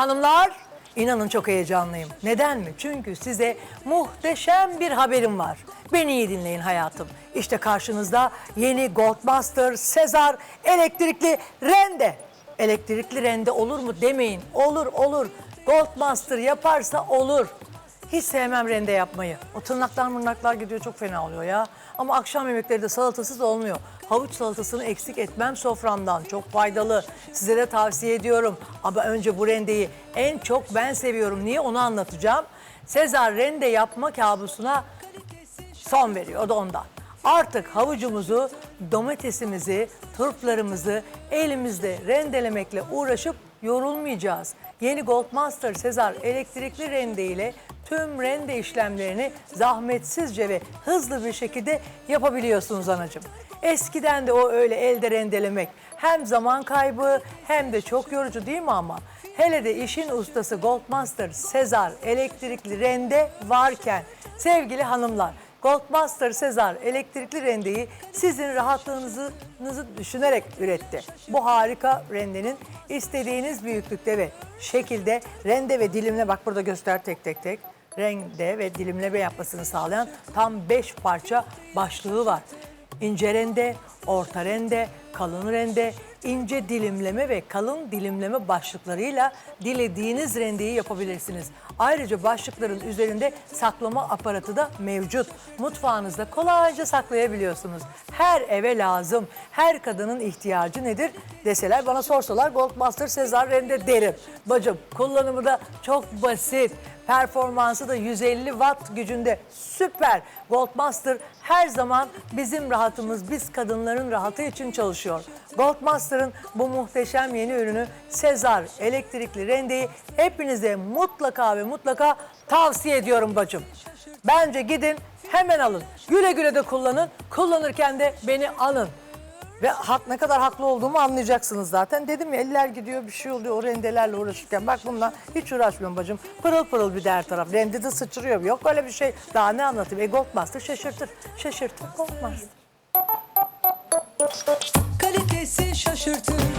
Hanımlar, inanın çok heyecanlıyım. Neden mi? Çünkü size muhteşem bir haberim var. Beni iyi dinleyin hayatım. İşte karşınızda yeni Goldmaster Sezar elektrikli rende. Elektrikli rende olur mu demeyin. Olur olur. Goldmaster yaparsa olur. Hiç sevmem rende yapmayı. O tırnaklar mırnaklar gidiyor çok fena oluyor ya. Ama akşam yemekleri de salatasız olmuyor. Havuç salatasını eksik etmem soframdan. Çok faydalı. Size de tavsiye ediyorum. Ama önce bu rendeyi en çok ben seviyorum. Niye onu anlatacağım. Sezar rende yapma kabusuna son veriyor. O da ondan. Artık havucumuzu, domatesimizi, turplarımızı elimizde rendelemekle uğraşıp yorulmayacağız. Yeni Goldmaster Sezar elektrikli rende ile tüm rende işlemlerini zahmetsizce ve hızlı bir şekilde yapabiliyorsunuz anacığım. Eskiden de o öyle elde rendelemek hem zaman kaybı hem de çok yorucu değil mi ama? Hele de işin ustası Goldmaster Sezar elektrikli rende varken sevgili hanımlar Goldmaster Sezar elektrikli rendeyi sizin rahatlığınızı nızı düşünerek üretti. Bu harika rendenin istediğiniz büyüklükte ve şekilde rende ve dilimle bak burada göster tek tek tek rende ve dilimleme yapmasını sağlayan tam 5 parça başlığı var. İnce rende, orta rende, kalın rende, ince dilimleme ve kalın dilimleme başlıklarıyla dilediğiniz rendeyi yapabilirsiniz. Ayrıca başlıkların üzerinde saklama aparatı da mevcut. Mutfağınızda kolayca saklayabiliyorsunuz. Her eve lazım. Her kadının ihtiyacı nedir deseler bana sorsalar Goldmaster Sezar Rende derim. Bacım kullanımı da çok basit. Performansı da 150 watt gücünde süper. Goldmaster her zaman bizim rahatımız, biz kadınların rahatı için çalışıyor. Goldmaster'ın bu muhteşem yeni ürünü Sezar elektrikli rendeyi hepinize mutlaka ve mutlaka tavsiye ediyorum bacım. Bence gidin hemen alın. Güle güle de kullanın. Kullanırken de beni anın. Ve hak, ne kadar haklı olduğumu anlayacaksınız zaten. Dedim ya eller gidiyor bir şey oluyor o rendelerle uğraşırken. Bak bununla hiç uğraşmıyorum bacım. Pırıl pırıl bir de her taraf. Rende de sıçrıyor. Yok öyle bir şey. Daha ne anlatayım? E Goldmaster şaşırtır. Şaşırtır Goldmaster. Kalitesi şaşırtır